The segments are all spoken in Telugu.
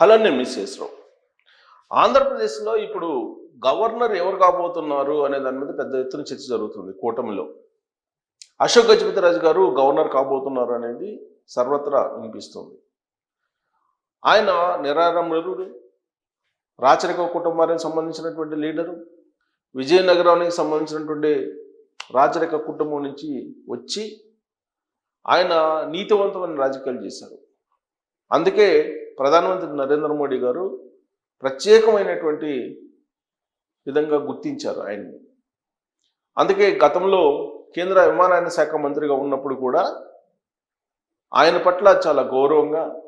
హలో నేను మిస్సేశ్వరం ఆంధ్రప్రదేశ్లో ఇప్పుడు గవర్నర్ ఎవరు కాబోతున్నారు అనే దాని మీద పెద్ద ఎత్తున చర్చ జరుగుతుంది కూటమిలో. అశోక్ గజపతిరాజు గారు గవర్నర్ కాబోతున్నారు అనేది సర్వత్రా వినిపిస్తుంది. ఆయన నిరారంభుడు రాచరిక కుటుంబానికి సంబంధించినటువంటి లీడరు విజయనగరానికి సంబంధించినటువంటి రాచరిక కుటుంబం నుంచి వచ్చి ఆయన నీతివంతమైన రాజకీయాలు చేశారు. అందుకే ప్రధానమంత్రి నరేంద్ర మోడీ గారు ప్రత్యేకమైనటువంటి విధంగా గుర్తించారు ఆయన్ని. అందుకే గతంలో కేంద్ర విమానయాన శాఖ మంత్రిగా ఉన్నప్పుడు కూడా ఆయన పట్ల చాలా గౌరవంగా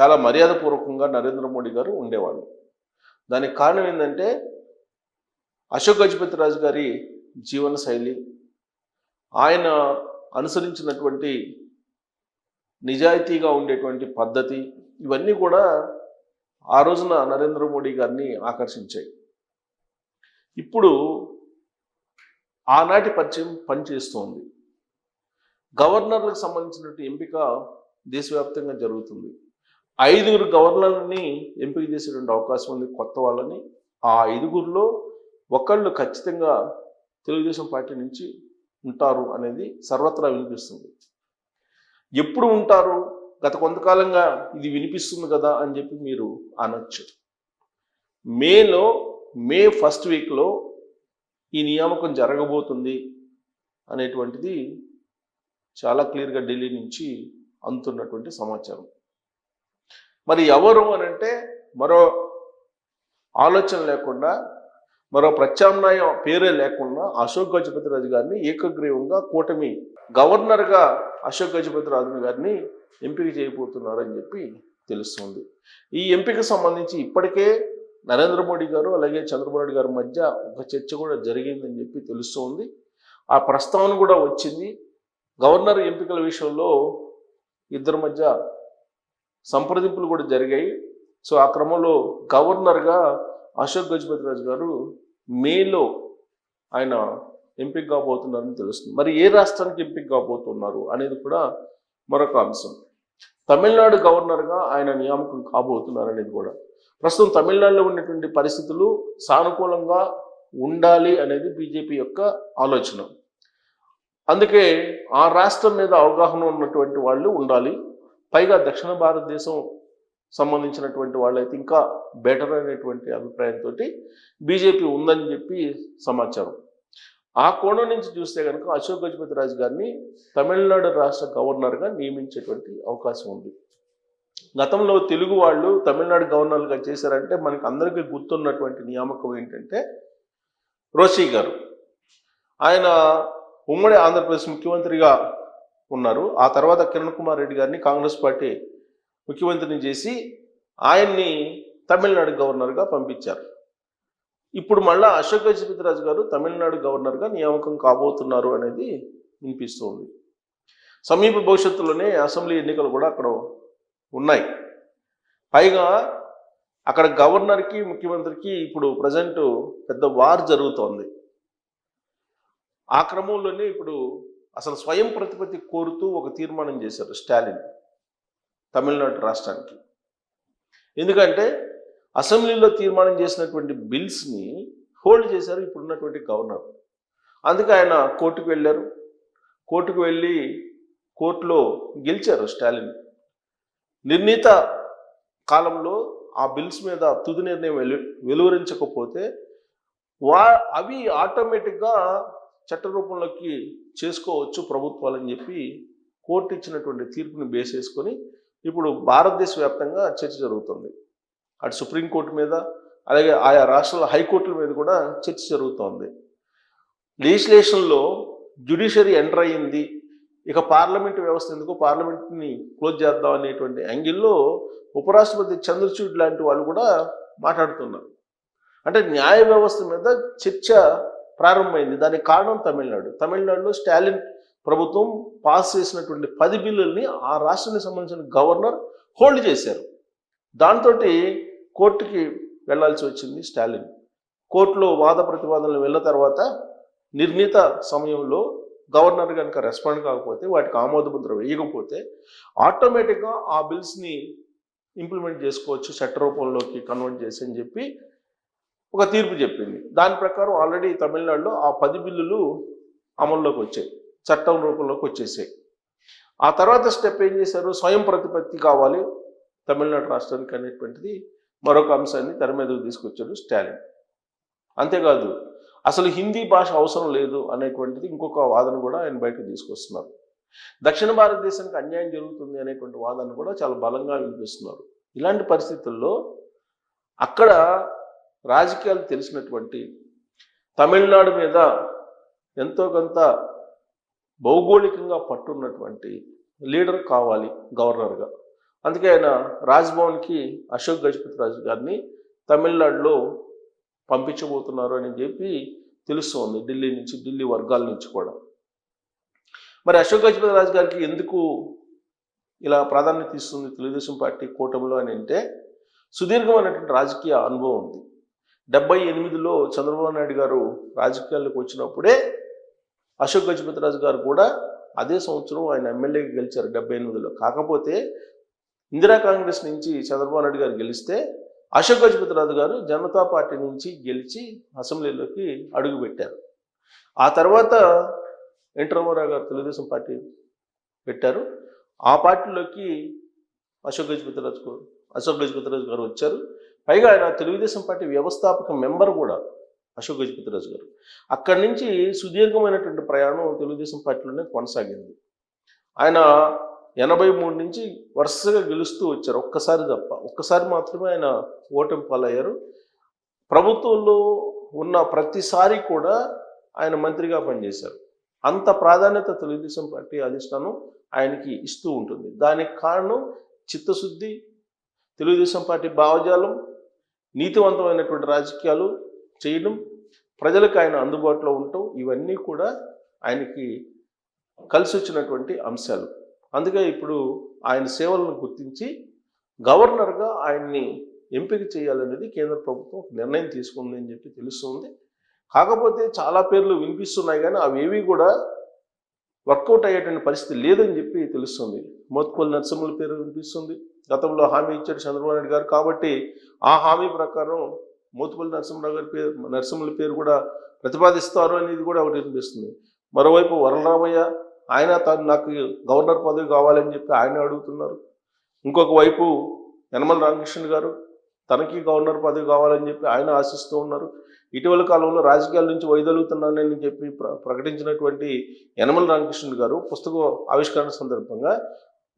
చాలా మర్యాదపూర్వకంగా నరేంద్ర మోడీ గారు ఉండేవాళ్ళు. దానికి కారణం ఏంటంటే అశోక్ గజపతి రాజు గారి జీవన శైలి ఆయన అనుసరించినటువంటి నిజాయితీగా ఉండేటువంటి పద్ధతి ఇవన్నీ కూడా ఆ రోజున నరేంద్ర మోడీ గారిని ఆకర్షించాయి. ఇప్పుడు ఆనాటి పరిచయం పనిచేస్తోంది. గవర్నర్లకు సంబంధించినటువంటి ఎంపిక దేశవ్యాప్తంగా జరుగుతుంది. ఐదుగురు గవర్నర్లని ఎంపిక చేసేటువంటి అవకాశం ఉంది కొత్త వాళ్ళని. ఆ ఐదుగురిలో ఒకళ్ళు ఖచ్చితంగా తెలుగుదేశం పార్టీ నుంచి ఉంటారు అనేది సర్వత్రా వినిపిస్తుంది. ఎప్పుడు ఉంటారు? గత కొంతకాలంగా ఇది వినిపిస్తుంది కదా అని చెప్పి మీరు అనొచ్చు. మేలో మే ఫస్ట్ వీక్లో ఈ నియామకం జరగబోతుంది అనేటువంటిది చాలా క్లియర్గా ఢిల్లీ నుంచి అందుతున్నటువంటి సమాచారం. మరి ఎవరు అని అంటే మరో ఆలోచన లేకుండా మరో ప్రత్యామ్నాయ పేరే లేకుండా అశోక్ గజపతి రాజు గారిని ఏకగ్రీవంగా కూటమి గవర్నర్గా అశోక్ గజపతి రాజుని గారిని ఎంపిక చేయబోతున్నారని చెప్పి తెలుస్తుంది. ఈ ఎంపిక సంబంధించి ఇప్పటికే నరేంద్ర మోడీ గారు అలాగే చంద్రబాబు గారి మధ్య ఒక చర్చ కూడా జరిగిందని చెప్పి తెలుస్తోంది. ఆ ప్రస్తావన కూడా వచ్చింది. గవర్నర్ ఎంపికల విషయంలో ఇద్దరి మధ్య సంప్రదింపులు కూడా జరిగాయి. సో ఆ క్రమంలో గవర్నర్గా అశోక్ గజపతి రాజు గారు మేలో ఆయన ఎంపిక కాబోతున్నారని తెలుస్తుంది. మరి ఏ రాష్ట్రానికి ఎంపిక కాబోతున్నారు అనేది కూడా మరొక అంశం. తమిళనాడు గవర్నర్గా ఆయన నియామకం కాబోతున్నారు అనేది కూడా. ప్రస్తుతం తమిళనాడులో ఉన్నటువంటి పరిస్థితులు సానుకూలంగా ఉండాలి అనేది బీజేపీ యొక్క ఆలోచన. అందుకే ఆ రాష్ట్రం మీద అవగాహన ఉన్నటువంటి వాళ్ళు ఉండాలి. పైగా దక్షిణ భారతదేశం సంబంధించినటువంటి వాళ్ళైతే ఇంకా బెటర్ అనేటువంటి అభిప్రాయంతో బీజేపీ ఉందని చెప్పి సమాచారం. ఆ కోణం నుంచి చూస్తే కనుక అశోక్ గజపతి రాజు గారిని తమిళనాడు రాష్ట్ర గవర్నర్గా నియమించేటువంటి అవకాశం ఉంది. గతంలో తెలుగు వాళ్ళు తమిళనాడు గవర్నర్గా చేశారంటే మనకు అందరికీ గుర్తున్నటువంటి నియామకం ఏంటంటే రోషి గారు. ఆయన ఉమ్మడి ఆంధ్రప్రదేశ్ ముఖ్యమంత్రిగా ఉన్నారు. ఆ తర్వాత కిరణ్ కుమార్ రెడ్డి గారిని కాంగ్రెస్ పార్టీ ముఖ్యమంత్రిని చేసి ఆయన్ని తమిళనాడు గవర్నర్గా పంపించారు. ఇప్పుడు మళ్ళా అశోక్ గజపతిరాజు గారు తమిళనాడు గవర్నర్గా నియామకం కాబోతున్నారు అనేది వినిపిస్తుంది. సమీప భవిష్యత్తులోనే అసెంబ్లీ ఎన్నికలు కూడా అక్కడ ఉన్నాయి. పైగా అక్కడ గవర్నర్కి ముఖ్యమంత్రికి ఇప్పుడు ప్రజెంట్ పెద్ద వార్ జరుగుతోంది. ఆ క్రమంలోనే ఇప్పుడు అసలు స్వయం ప్రతిపత్తి కోరుతూ ఒక తీర్మానం చేశారు స్టాలిన్ తమిళనాడు రాష్ట్రానికి. ఎందుకంటే అసెంబ్లీలో తీర్మానం చేసినటువంటి బిల్స్ని హోల్డ్ చేశారు ఇప్పుడున్నటువంటి గవర్నర్. అందుకే ఆయన కోర్టుకు వెళ్ళారు. కోర్టుకు వెళ్ళి కోర్టులో గెలిచారు స్టాలిన్. నిర్ణీత కాలంలో ఆ బిల్స్ మీద తుది నిర్ణయం వెలు వెలువరించకపోతే వా అవి ఆటోమేటిక్గా చట్టరూపంలోకి చేసుకోవచ్చు చేసుకోవచ్చు ప్రభుత్వాలని చెప్పి కోర్టు ఇచ్చినటువంటి తీర్పుని బేస్ చేసుకొని ఇప్పుడు భారతదేశ వ్యాప్తంగా చర్చ జరుగుతుంది. అటు సుప్రీంకోర్టు మీద అలాగే ఆయా రాష్ట్రాల హైకోర్టుల మీద కూడా చర్చ జరుగుతోంది. లెజిస్లేషన్లో జ్యుడిషియరీ ఎంటర్ అయ్యింది. ఇక పార్లమెంట్ వ్యవస్థ ఎందుకు పార్లమెంట్ని క్లోజ్ చేద్దాం అనేటువంటి యాంగిల్లో ఉపరాష్ట్రపతి చంద్రచూడ్ లాంటి వాళ్ళు కూడా మాట్లాడుతున్నారు. అంటే న్యాయ వ్యవస్థ మీద చర్చ ప్రారంభమైంది. దానికి కారణం తమిళనాడు. తమిళనాడులో స్టాలిన్ ప్రభుత్వం పాస్ చేసినటువంటి పది బిల్లుల్ని ఆ రాష్ట్రానికి సంబంధించిన గవర్నర్ హోల్డ్ చేశారు. దాంతో కోర్టుకి వెళ్ళాల్సి వచ్చింది స్టాలిన్. కోర్టులో వాద ప్రతివాదనలు వెళ్ళిన తర్వాత నిర్ణీత సమయంలో గవర్నర్ కనుక రెస్పాండ్ కాకపోతే వాటికి ఆమోద ముద్ర వేయకపోతే ఆటోమేటిక్గా ఆ బిల్స్ని ఇంప్లిమెంట్ చేసుకోవచ్చు చట్ట రూపంలోకి కన్వర్ట్ చేసి అని చెప్పి ఒక తీర్పు చెప్పింది. దాని ప్రకారం ఆల్రెడీ తమిళనాడులో ఆ పది బిల్లులు అమల్లోకి వచ్చాయి చట్టం రూపంలోకి వచ్చేసాయి. ఆ తర్వాత స్టెప్ ఏం చేశారు? స్వయం ప్రతిపత్తి కావాలి తమిళనాడు రాష్ట్రానికి అనేటువంటిది మరొక అంశాన్ని తెర మీదకు తీసుకొచ్చాడు స్టాలిన్. అంతేకాదు అసలు హిందీ భాష అవసరం లేదు అనేటువంటిది ఇంకొక వాదన కూడా ఆయన బయటకు తీసుకొస్తున్నారు. దక్షిణ భారతదేశానికి అన్యాయం జరుగుతుంది అనేటువంటి వాదన కూడా చాలా బలంగా వినిపిస్తున్నారు. ఇలాంటి పరిస్థితుల్లో అక్కడ రాజకీయాలు తెలిసినటువంటి తమిళనాడు మీద ఎంతో కొంత భౌగోళికంగా పట్టున్నటువంటి లీడర్ కావాలి గవర్నర్గా. అందుకే ఆయన రాజ్భవన్కి అశోక్ గజపతి రాజు గారిని తమిళనాడులో పంపించబోతున్నారు అని చెప్పి తెలుస్తోంది ఢిల్లీ నుంచి ఢిల్లీ వర్గాల నుంచి కూడా. మరి అశోక్ గజపతి రాజు గారికి ఎందుకు ఇలా ప్రాధాన్యత ఇస్తుంది తెలుగుదేశం పార్టీ కూటమిలో అని అంటే సుదీర్ఘమైనటువంటి రాజకీయ అనుభవం ఉంది. డెబ్బై ఎనిమిదిలో చంద్రబాబు నాయుడు గారు రాజకీయాల్లోకి వచ్చినప్పుడే అశోక్ గజపతి రాజు గారు కూడా అదే సంవత్సరం ఆయన ఎమ్మెల్యేగా గెలిచారు డెబ్బై ఎనిమిదిలో. కాకపోతే ఇందిరా కాంగ్రెస్ నుంచి చంద్రబాబు నాయుడు గారు గెలిస్తే అశోక్ గజపతిరాజు గారు జనతా పార్టీ నుంచి గెలిచి అసెంబ్లీలోకి అడుగుపెట్టారు ఆ తర్వాత ఎన్ గారు తెలుగుదేశం పార్టీ పెట్టారు. ఆ పార్టీలోకి అశోక్ గజపతిరాజు గారు అశోక్ గజపతిరాజు గారు వచ్చారు. పైగా ఆయన తెలుగుదేశం పార్టీ వ్యవస్థాపక మెంబర్ కూడా అశోక్ గజపతిరాజు గారు. అక్కడి నుంచి సుదీర్ఘమైనటువంటి ప్రయాణం తెలుగుదేశం పార్టీలోనే కొనసాగింది. ఆయన ఎనభై మూడు నుంచి వరుసగా గెలుస్తూ వచ్చారు ఒక్కసారి తప్ప. ఒక్కసారి మాత్రమే ఆయన ఓటమి పాలయ్యారు. ప్రభుత్వంలో ఉన్న ప్రతిసారి కూడా ఆయన మంత్రిగా పనిచేశారు. అంత ప్రాధాన్యత తెలుగుదేశం పార్టీ అధిష్టానం ఆయనకి ఇస్తూ ఉంటుంది. దానికి కారణం చిత్తశుద్ధి తెలుగుదేశం పార్టీ భావజాలం నీతివంతమైనటువంటి రాజకీయాలు చేయడం ప్రజలకు ఆయన అందుబాటులో ఉండటం ఇవన్నీ కూడా ఆయనకి కలిసి వచ్చినటువంటి అంశాలు. అందుకే ఇప్పుడు ఆయన సేవలను గుర్తించి గవర్నర్గా ఆయన్ని ఎంపిక చేయాలనేది కేంద్ర ప్రభుత్వం ఒక నిర్ణయం తీసుకుంది అని చెప్పి తెలుస్తుంది. కాకపోతే చాలా పేర్లు వినిపిస్తున్నాయి కానీ అవేవి కూడా వర్కౌట్ అయ్యేటువంటి పరిస్థితి లేదని చెప్పి తెలుస్తుంది. మోత్కోల్ నరసింహుల పేరు వినిపిస్తుంది. గతంలో హామీ ఇచ్చాడు చంద్రబాబు నాయుడు గారు కాబట్టి ఆ హామీ ప్రకారం మోతుపల్లి నరసింహరావు గారి పేరు నరసింహుల పేరు కూడా ప్రతిపాదిస్తారు అనేది కూడా ఒకటి వినిపిస్తుంది. మరోవైపు వరలరామయ్య ఆయన తను నాకు గవర్నర్ పదవి కావాలని చెప్పి ఆయన అడుగుతున్నారు. ఇంకొక వైపు యనమల రామకృష్ణ గారు తనకి గవర్నర్ పదవి కావాలని చెప్పి ఆయన ఆశిస్తూ ఉన్నారు. ఇటీవల కాలంలో రాజకీయాల నుంచి వైదొలుగుతున్నానని చెప్పి ప్ర ప్రకటించినటువంటి యనమల రామకృష్ణ గారు పుస్తకం ఆవిష్కరణ సందర్భంగా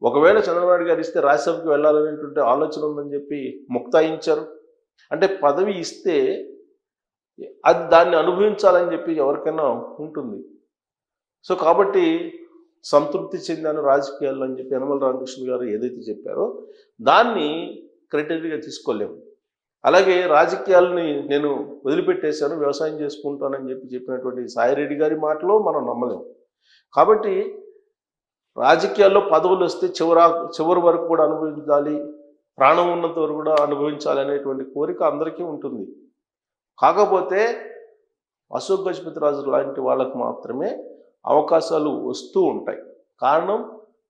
ఒకవేళ చంద్రబాబు గారు ఇస్తే రాజ్యసభకి వెళ్ళాలనేటువంటి ఆలోచన ఉందని చెప్పి ముక్తాయించారు. అంటే పదవి ఇస్తే అది దాన్ని అనుభవించాలని చెప్పి ఎవరికైనా ఉంటుంది. సో కాబట్టి సంతృప్తి చెందాను రాజకీయాల్లో అని చెప్పి యనమల రామకృష్ణ గారు ఏదైతే చెప్పారో దాన్ని క్రైటీరియాగా తీసుకోలేము. అలాగే రాజకీయాలని నేను వదిలిపెట్టేశాను వ్యవసాయం చేసుకుంటానని చెప్పి చెప్పినటువంటి సాయిరెడ్డి గారి మాటలో మనం నమ్మలేము. కాబట్టి రాజకీయాల్లో పదవులు వస్తే చివరా చివరి వరకు కూడా అనుభవించాలి ప్రాణం ఉన్నంత వరకు కూడా అనుభవించాలి అనేటువంటి కోరిక అందరికీ ఉంటుంది. కాకపోతే అశోక్ గజపతి రాజు లాంటి వాళ్ళకు మాత్రమే అవకాశాలు వస్తూ ఉంటాయి. కారణం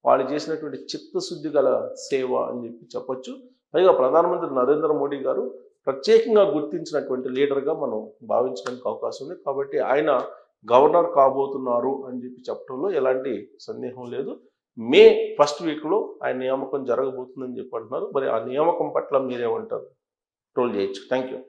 వాళ్ళు చేసినటువంటి చిత్తశుద్ధి గల సేవ అని చెప్పి చెప్పొచ్చు. పైగా ప్రధానమంత్రి నరేంద్ర మోడీ గారు ప్రత్యేకంగా గుర్తించినటువంటి లీడర్గా మనం భావించడానికి అవకాశం ఉంది. కాబట్టి ఆయన గవర్నర్ కాబోతున్నారు అని చెప్పి చెప్పడంలో ఎలాంటి సందేహం లేదు. మే ఫస్ట్ వీక్లో ఆయన నియామకం జరగబోతుందని చెప్పి అంటున్నారు. మరి ఆ నియామకం పట్ల మీరేమంటారు? ట్రోల్ చేయొచ్చు. Thank you